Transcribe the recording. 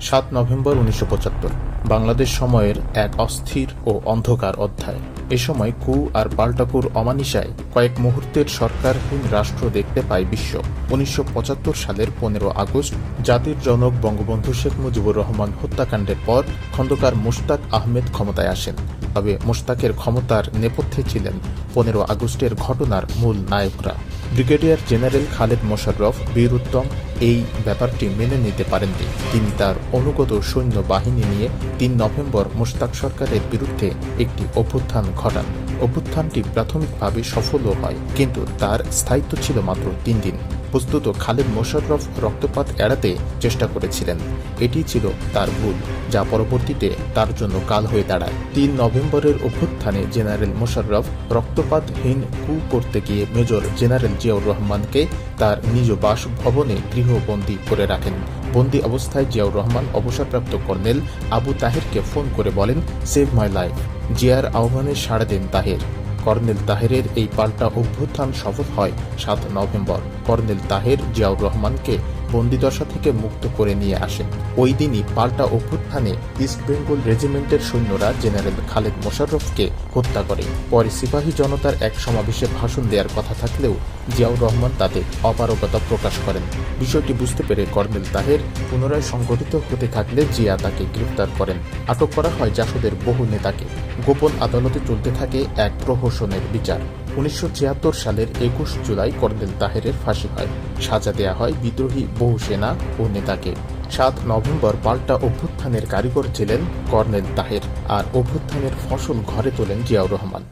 সাত নভেম্বর উনিশশো পঁচাত্তর, বাংলাদেশ সময়ের এক অস্থির ও অন্ধকার অধ্যায়। এ সময় কু আর পাল্টাকুর অমানিসায় কয়েক মুহূর্তের সরকারহীন রাষ্ট্র দেখতে পায় বিশ্ব। উনিশশো পঁচাত্তর সালের পনেরো আগস্ট, জাতির জনক বঙ্গবন্ধু শেখ মুজিবুর রহমান হত্যাকাণ্ডের পর খন্দকার মুশতাক আহমেদ ক্ষমতায় আসেন। তবে মোশতাকের ক্ষমতার নেপথ্যে ছিলেন পনেরো আগস্টের ঘটনার মূল নায়করা। ব্রিগেডিয়ার জেনারেল খালেদ মোশাররফ বীরুত্তম এই ব্যাপারটি মেনে নিতে পারেননি। তিনি তার অনুগত সৈন্য বাহিনী নিয়ে তিন নভেম্বর মোশতাক সরকারের বিরুদ্ধে একটি অভ্যুত্থান ঘটান। অভ্যুত্থানটি প্রাথমিকভাবে সফলও হয়, কিন্তু তার স্থায়িত্ব ছিল মাত্র তিন দিন। বস্তুত খালেদ মোশাররফ রক্তপাত এড়াতে চেষ্টা করেছিলেন। এটি ছিল তার ভুল, যা পরবর্তীতে তার জন্য কাল হয়ে দাঁড়ায়। তিন নভেম্বরের অভ্যুত্থানে জেনারেল মোশাররফ রক্তপাতহীন কু করতে গিয়ে মেজর জেনারেল জিয়াউর রহমানকে তার নিজ বাসভবনে গৃহবন্দী করে রাখেন। বন্দী অবস্থায় জিয়াউর রহমান অবসরপ্রাপ্ত কর্নেল আবু তাহেরকে ফোন করে বলেন সেভ মাই লাইফ জিয়ার আহ্বানে সাড়া দেন তাহের। কর্নেল তাহেরের এই পাল্টা অভ্যুত্থান সফল হয় সাত নভেম্বর। কর্নেল তাহের জিয়াউর রহমানকে বন্দিদশা থেকে মুক্ত করে নিয়ে আসেন ওই দিনই পাল্টা অভ্যুত্থানে ইস্ট বেঙ্গল রেজিমেন্টের সৈন্যরা জেনারেল খালেদ মোশাররফকে হত্যা করে। পরে সিপাহী জনতার এক সমাবেশে ভাষণ দেওয়ার কথা থাকলেও জিয়াউর রহমান তাতে অপারগতা প্রকাশ করেন। বিষয়টি বুঝতে পেরে কর্নেল তাহের পুনরায় সংগঠিত হতে থাকলে জিয়া তাকে গ্রেফতার করেন। আটক করা হয় জাসদের বহু নেতাকে। গোপন আদালতে চলতে থাকে এক প্রহসনের বিচার। উনিশশো ছিয়াত্তর সালের একুশ জুলাই কর্নেল তাহেরের ফাঁসি হয়। সাজা দেয়া হয় বিদ্রোহী বহু সেনা ও নেতাকে। সাত নভেম্বর পাল্টা অভ্যুত্থানের কারিগর ছিলেন কর্নেল তাহের আর অভ্যুত্থানের ফসল ঘরে তোলেন জিয়াউর রহমান।